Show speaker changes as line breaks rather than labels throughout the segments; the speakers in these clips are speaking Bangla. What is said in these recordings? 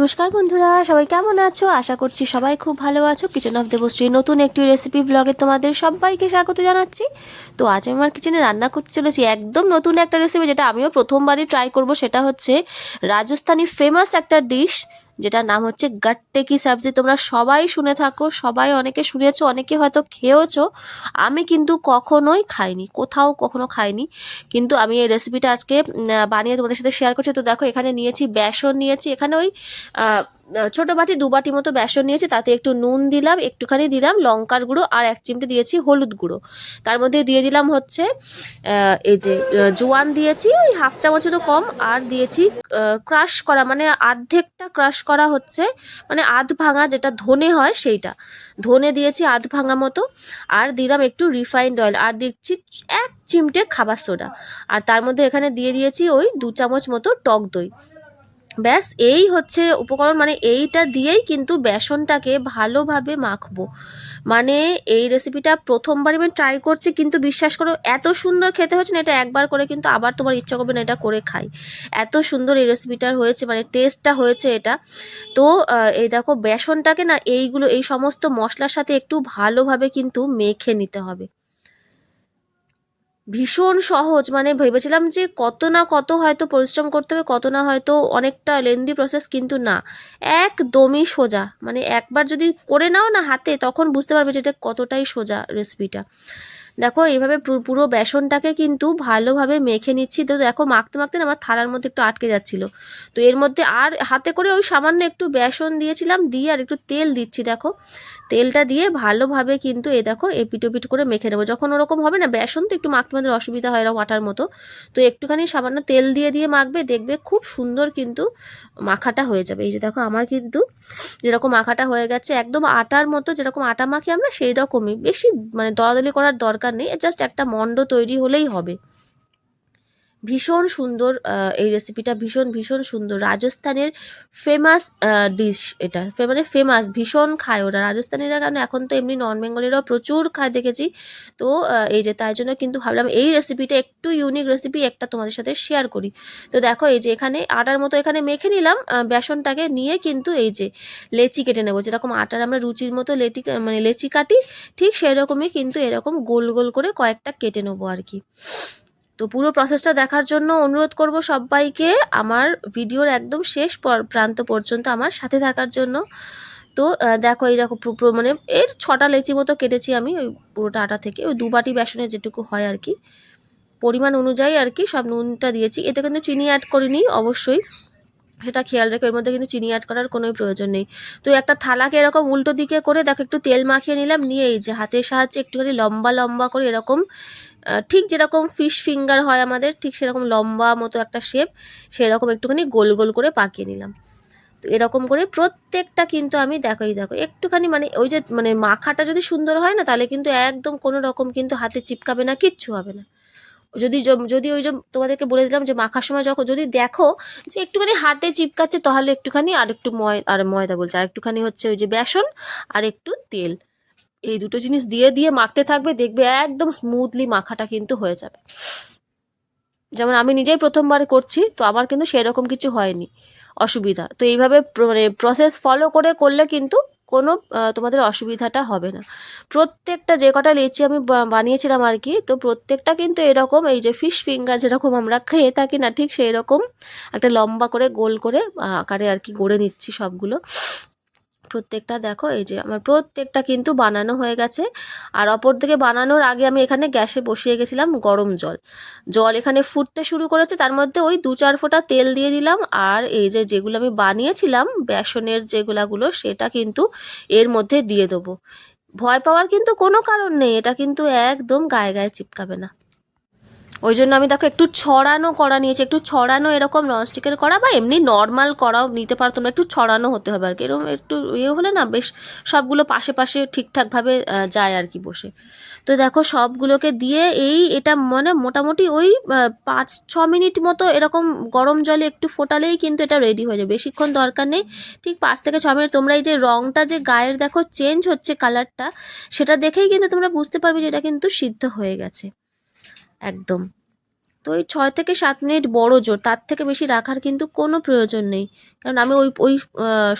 নমস্কার বন্ধুরা, সবাই কেমন আছো? আশা করছি সবাই খুব ভালো আছো। কিচেন অফ দেবশ্রী নতুন একটি রেসিপি ব্লগে তোমাদের সবাইকে স্বাগত জানাচ্ছি। তো আজ আমি আমার কিচেনে রান্না করতে চলেছি একদম নতুন একটা রেসিপি যেটা আমিও প্রথমবারই ট্রাই করব, সেটা হচ্ছে রাজস্থানি ফেমাস একটা ডিশ যেটার নাম হচ্ছে গাট্টে কি সবজি। তোমরা সবাই শুনে থাকো, সবাই অনেকে শুনেছো, অনেকে হয়তো খেয়েওছো। আমি কিন্তু কখনোই খাইনি, কোথাও কখনো খাইনি। কিন্তু আমি এই রেসিপিটা আজকে বানিয়ে তোমাদের সাথে শেয়ার করছি। তো দেখো, এখানে নিয়েছি, বেসন নিয়েছি। এখানে ওই ছোট বাটি, দু বাটি মতো বেসন নিয়েছি, তাতে একটু নুন দিলাম, একটুখানি দিলাম, লঙ্কার গুঁড়ো আর এক চিমটে দিয়েছি হলুদ গুঁড়ো। তার মধ্যে দিয়ে দিলাম হচ্ছে এই যে জোয়ান দিয়েছি, ওই হাফ চামচেরও কম, আর দিয়েছি ক্রাশ করা মানে আর্ধেকটা ক্রাশ করা হচ্ছে মানে আধ ভাঙা যেটা ধনে হয় সেইটা। ধনে দিয়েছি আধ ভাঙা মতো, আর দিলাম একটু রিফাইন্ড অয়েল, আর দিচ্ছি এক চিমটে খাবার সোডা। আর তার মধ্যে এখানে দিয়ে দিয়েছি ওই দু চামচ মতো টক দই। ব্যাস, এই হচ্ছে উপকরণ মানে এইটা দিয়েই কিন্তু বেসনটাকে ভালোভাবে মাখবো। মানে এই রেসিপিটা প্রথমবার আমি ট্রাই করছি, কিন্তু বিশ্বাস করো, এত সুন্দর খেতে হচ্ছে না, এটা একবার করে কিন্তু আবার তোমার ইচ্ছা করবে না এটা করে খাই। এত সুন্দর এই রেসিপিটার হয়েছে মানে টেস্টটা হয়েছে এটা। তো এই দেখো, বেসনটাকে না এইগুলো, এই সমস্ত মশলার সাথে একটু ভালোভাবে কিন্তু মেখে নিতে হবে। ভীষণ সহজ মানে ভেবেছিলাম যে কত না কত হয়তো পরিশ্রম করতে হবে, কত না হয়তো অনেকটা লেন্দি প্রসেস কিন্তু না। একদমই সোজা মানে একবার যদি করে নাও না হাতে, তখন বুঝতে পারবে যে এটা কতটাই সোজা রেসিপিটা দেখো এইভাবে পুরো বেসনটাকে কিন্তু ভালোভাবে মেখে নিচ্ছি। তো দেখো, মাখতে মাখতে না আমার থালার মধ্যে একটু আটকে যাচ্ছিল। তো এর মধ্যে আর হাতে করে ওই সামান্য একটু বেসন দিয়েছিলাম, দিয়ে আর একটু তেল দিচ্ছি, দেখো। তেলটা দিয়ে ভালোভাবে কিন্তু এ দেখো এ এপিটোপিট করে মেখে নেব। যখন ওরকম হবে না, বেসন তো একটু মাখতে আমাদের অসুবিধা হয় এরকম আটার মতো। তো একটুখানি সামান্য তেল দিয়ে দিয়ে মাখবে, দেখবে খুব সুন্দর কিন্তু মাখাটা হয়ে যাবে। এই যে দেখো, আমার কিন্তু যেরকম মাখাটা হয়ে গেছে, একদম আটার মতো যেরকম আটা মাখি আমরা সেই রকমই বেশি মানে দলাদলি করার দরকার নেই জাস্ট একটা মণ্ড তৈরি হলেই হবে। ভীষণ সুন্দর এই রেসিপিটা ভীষণ ভীষণ সুন্দর। রাজস্থানের ফেমাস ডিশ এটা। মানে ফেমাস ভীষণ খায় ওরা। রাজস্থানীরা কারণ এখন তো এমনি নন বেঙ্গলিরাও প্রচুর খায় দেখেছি। তো এই যে তাই জন্য কিন্তু ভাবলাম এই রেসিপিটা একটু ইউনিক রেসিপি একটা তোমাদের সাথে শেয়ার করি। তো দেখো, এই যে এখানে আটার মতো এখানে মেখে নিলাম বেসনটাকে নিয়ে কিন্তু এই যে লেচি কেটে নেব। যেরকম আটার আমরা রুচির মতো লেটি মানে লেচি কাটি, ঠিক সেরকমই কিন্তু এরকম গোল গোল করে কয়েকটা কেটে নেব আর কি। তো পুরো প্রসেসটা দেখার জন্য অনুরোধ করব সবাইকে আমার ভিডিওর একদম শেষ পর- প্রান্ত পর্যন্ত আমার সাথে থাকার জন্য। তো দেখো পু- পুরো মানে এর ছটা লেচি মতো কেটেছি আমি ওই পুরোটা আটা থেকে, ওই দু বাটি বেসনের যেটুকু হয় আর কি। পরিমাণ অনুযায়ী আর কি সব নুনটা দিয়েছি। এতে কিন্তু চিনি অ্যাড করিনি, অবশ্যই। সেটা খেয়াল রেখে এর মধ্যে কিন্তু চিনি অ্যাড করার কোনোই প্রয়োজন নেই। তো একটা থালাকে এরকম উল্টো দিকে করে, দেখো একটু তেল মাখিয়ে নিলাম, নিয়ে এই যে হাতের সাহায্যে একটুখানি লম্বা লম্বা করে এরকম ঠিক যেরকম ফিশ ফিঙ্গার হয় আমাদের, ঠিক সেরকম লম্বা মতো একটা শেপ সেরকম একটুখানি গোল গোল করে পাকিয়ে নিলাম। তো এরকম করে প্রত্যেকটা কিন্তু আমি দেখোই, দেখো, একটুখানি মানে ওই যে মানে মাখাটা যদি সুন্দর হয় না, তাহলে কিন্তু একদম কোনো রকম কিন্তু হাতে চিপকাবে না, কিচ্ছু হবে না। যদি যদি ওই যে তোমাদেরকে বলে দিলাম যে মাখার সময় যখন যদি দেখো যে একটুখানি হাতে চিপকাচ্ছে, তাহলে একটুখানি আর একটু ময়, আর ময়দা বলছে আর একটুখানি হচ্ছে ওই যে বেসন আর একটু তেল। এই দুটো জিনিস দিয়ে দিয়ে মাখতে থাকবে, দেখবে একদম স্মুথলি মাখাটা কিন্তু হয়ে যাবে। যেমন আমি নিজেই প্রথমবার করছি, তো আমার কিন্তু সেরকম কিছু হয়নি, অসুবিধা। তো এইভাবে মানে প্রসেস ফলো করে, করলে কিন্তু কোনো তোমাদের অসুবিধাটা হবে না। প্রত্যেকটা যে কটা লেচি আমি বানিয়েছিলাম আর কি, তো প্রত্যেকটা কিন্তু এরকম, এই যে ফিশ ফিঙ্গার যেরকম আমরা খেয়ে থাকি না, ঠিক সেই রকম একটা লম্বা করে, গোল করে আকারে আর কি গড়ে নিচ্ছি সবগুলো। প্রত্যেকটা দেখো, এই যে আমার প্রত্যেকটা কিন্তু বানানো হয়ে গেছে। আর অপর দিকে বানানোর আগে আমি এখানে গ্যাসে বসিয়ে গেছিলাম গরম জল। জল এখানে ফুটতে শুরু করেছে, তার মধ্যে ওই দু চার ফোঁটা তেল দিয়ে দিলাম। আর এই যে যেগুলো আমি বানিয়েছিলাম, বেসনের যেগুলাগুলো, সেটা কিন্তু এর মধ্যে দিয়ে দেবো। ভয় পাওয়ার কিন্তু কোনো কারণ নেই, এটা কিন্তু একদম গায়ে গায়ে চিপকাবে না। ওই জন্য আমি দেখো একটু ছড়ানো করা নিয়েছি, একটু ছড়ানো এরকম ননস্টিকের করা বা এমনি নর্মাল করাও নিতে পারো তোমরা একটু ছড়ানো হতে হবে আর কি। এরকম একটু ইয়ে হলে না বেশ সবগুলো পাশে পাশে ঠিকঠাকভাবে যায় আর কি বসে। তো দেখো সবগুলোকে দিয়ে এই এটা মানে মোটামুটি ওই পাঁচ, ছ মিনিট মতো এরকম গরম জলে একটু ফোটালেই কিন্তু এটা রেডি হয়ে যাবে। বেশিক্ষণ দরকার নেই, ঠিক পাঁচ থেকে ছ মিনিট। তোমরা এই যে রঙটা যে গায়ের দেখো চেঞ্জ হচ্ছে কালারটা সেটা দেখেই কিন্তু তোমরা বুঝতে পারবে যে এটা কিন্তু সিদ্ধ হয়ে গেছে। একদম। তো ওই ছয় থেকে সাত মিনিট বড় জোর, তার থেকে বেশি রাখার কিন্তু কোনো প্রয়োজন নেই। কারণ আমি ওই ওই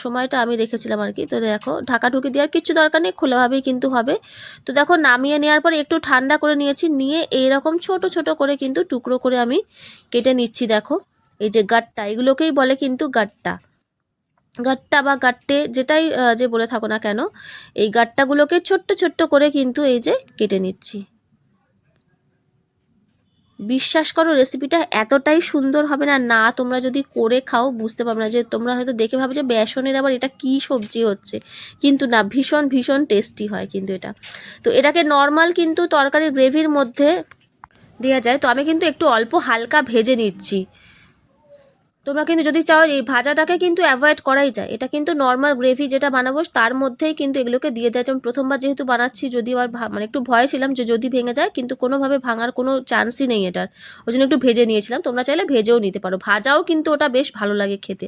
সময়টা আমি রেখেছিলাম আর কি। তো দেখো, ঢাকা ঢুকে দেওয়ার কিছু দরকার নেই, খোলাভাবেই কিন্তু হবে। তো দেখো, নামিয়ে নেওয়ার পরে একটু ঠান্ডা করে নিয়েছি, নিয়ে এইরকম ছোট ছোট করে কিন্তু টুকরো করে আমি কেটে নিচ্ছি, দেখো। এই যে গাট্টা, এগুলোকেই বলে কিন্তু গাট্টা। গাট্টা বা গাট্টে যেটাই যে বলে থাকো না কেন, এই গাট্টাগুলোকে ছোট্ট ছোট্ট করে কিন্তু এই যে কেটে নিচ্ছি। বিশ্বাস করো রেসিপিটা এতটাই সুন্দর হবে না না তোমরা যদি করে খাও, বুঝতে পারবে না যে তোমরা হয়তো দেখে ভাবো যে বেসনের আবার এটা কি সবজি হচ্ছে। কিন্তু না, ভীষণ ভীষণ টেস্টি হয় কিন্তু এটা। তো এটাকে নর্মাল কিন্তু তরকারি গ্রেভির মধ্যে দেওয়া যায়। তো আমি কিন্তু একটু অল্প হালকা ভেজে নিচ্ছি। তোমরা কিন্তু যদি চাও, এই ভাজাটাকে কিন্তু অ্যাভয়েড করাই যায়। এটা কিন্তু নর্মাল গ্রেভি যেটা বানাবো, তার মধ্যেই কিন্তু এগুলোকে দিয়ে দেওয়া আমি প্রথমবার যেহেতু বানাচ্ছি যদি আবার মানে একটু ভয় ছিলাম যে যদি ভেঙে যায়, কিন্তু কোনোভাবে ভাঙার কোনো চান্সই নেই এটার। ওই জন্য একটু ভেজে নিয়েছিলাম। তোমরা চাইলে ভেজেও নিতে পারো। ভাজাও কিন্তু ওটা বেশ ভালো লাগে খেতে।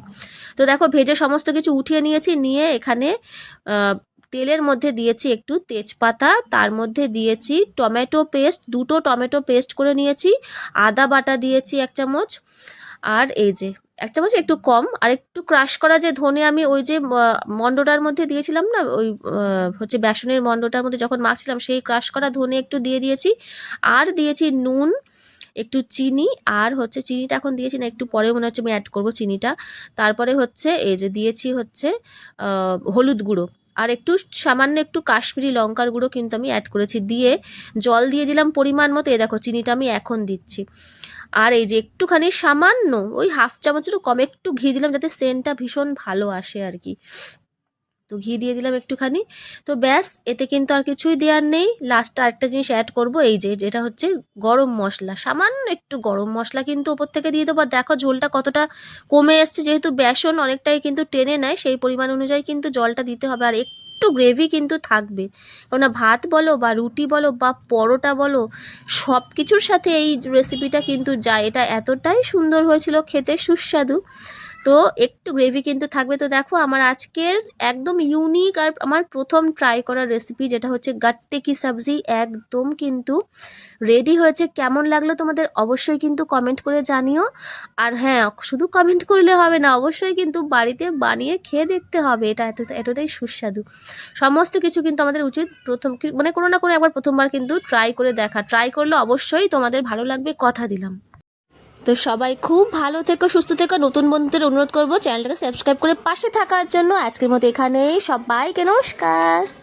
তো দেখো, ভেজে সমস্ত কিছু উঠিয়ে নিয়েছি। নিয়ে এখানে তেলের মধ্যে দিয়েছি একটু তেজপাতা। তার মধ্যে দিয়েছি টমেটো পেস্ট দুটো টমেটো পেস্ট করে নিয়েছি। আদা বাটা দিয়েছি এক চামচ। আর এই যে এক চামচ একটু কম, আর একটু ক্রাশ করা যে ধনে, আমি ওই যে মন্ডটার মণ্ডটার মধ্যে দিয়েছিলাম না, ওই হচ্ছে বেসনের মণ্ডটার মধ্যে যখন মাখছিলাম, সেই ক্রাশ করা ধনে একটু দিয়ে দিয়েছি। আর দিয়েছি নুন, একটু চিনি, আর হচ্ছে চিনিটা এখন দিয়েছি না, একটু পরে মনে হচ্ছে আমি অ্যাড করব চিনিটা। তারপরে হচ্ছে, এই যে দিয়েছি হচ্ছে হলুদ গুঁড়ো। আর একটু সামান্য একটু কাশ্মীরি লঙ্কার গুঁড়ো কিন্তু আমি অ্যাড করেছি। দিয়ে জল দিয়ে দিলাম পরিমাণ মতো। এ দেখো, চিনিটা আমি এখন দিচ্ছি। আর এই যে একটুখানি সামান্য ওই হাফ চামচেরও কম একটু ঘি দিলাম যাতে সেন্টটা ভীষণ ভালো আসে আর কি। তো ঘি দিয়ে দিলাম একটুখানি। তো ব্যাস, এতে কিন্তু আর কিছুই দেওয়ার নেই। লাস্টে আরেকটা জিনিস অ্যাড করব, এই যে, যেটা হচ্ছে গরম মশলা। সামান্য একটু গরম মশলা কিন্তু ওপর থেকে দিয়ে দেবো। দেখো ঝোলটা কতটা কমে এসছে, যেহেতু বেসন অনেকটাই কিন্তু টেনে নেয়, সেই পরিমাণ অনুযায়ী কিন্তু জলটা দিতে হবে। আর একটু গ্রেভি কিন্তু থাকবে। কেননা ভাত বলো বা রুটি বলো বা পরোটা বলো সব কিছুর সাথে এই রেসিপিটা কিন্তু যায়। এটা এতটাই সুন্দর হয়েছিল, খেতে সুস্বাদু। তো একটু গ্রেভি কিন্তু থাকবে। তো দেখো আমার আজকের একদম ইউনিক আর আমার প্রথম ট্রাই করার রেসিপি যেটা হচ্ছে গাট্টে কি সবজি একদম কিন্তু রেডি হয়েছে। কেমন লাগল তোমাদের অবশ্যই কিন্তু কমেন্ট করে জানিও। আর হ্যাঁ শুধু কমেন্ট করলে হবে না, অবশ্যই কিন্তু বাড়িতে বানিয়ে খেয়ে দেখতে হবে। এটা এত, এতটাই সুস্বাদু। সমস্ত কিছু কিন্তু আমাদের উচিত প্রথম মানে কোনো না কোনো একবার প্রথমবার কিন্তু ট্রাই করে দেখা। ট্রাই করলে অবশ্যই তোমাদের ভালো লাগবে, কথা দিলাম। তো সবাই খুব ভালো থেকো, সুস্থ থেকো। নতুন বন্ধুদের অনুরোধ করব চ্যানেলটাকে সাবস্ক্রাইব করে পাশে থাকার জন্য। আজকের মতো এখানেই। সবাইকে নমস্কার।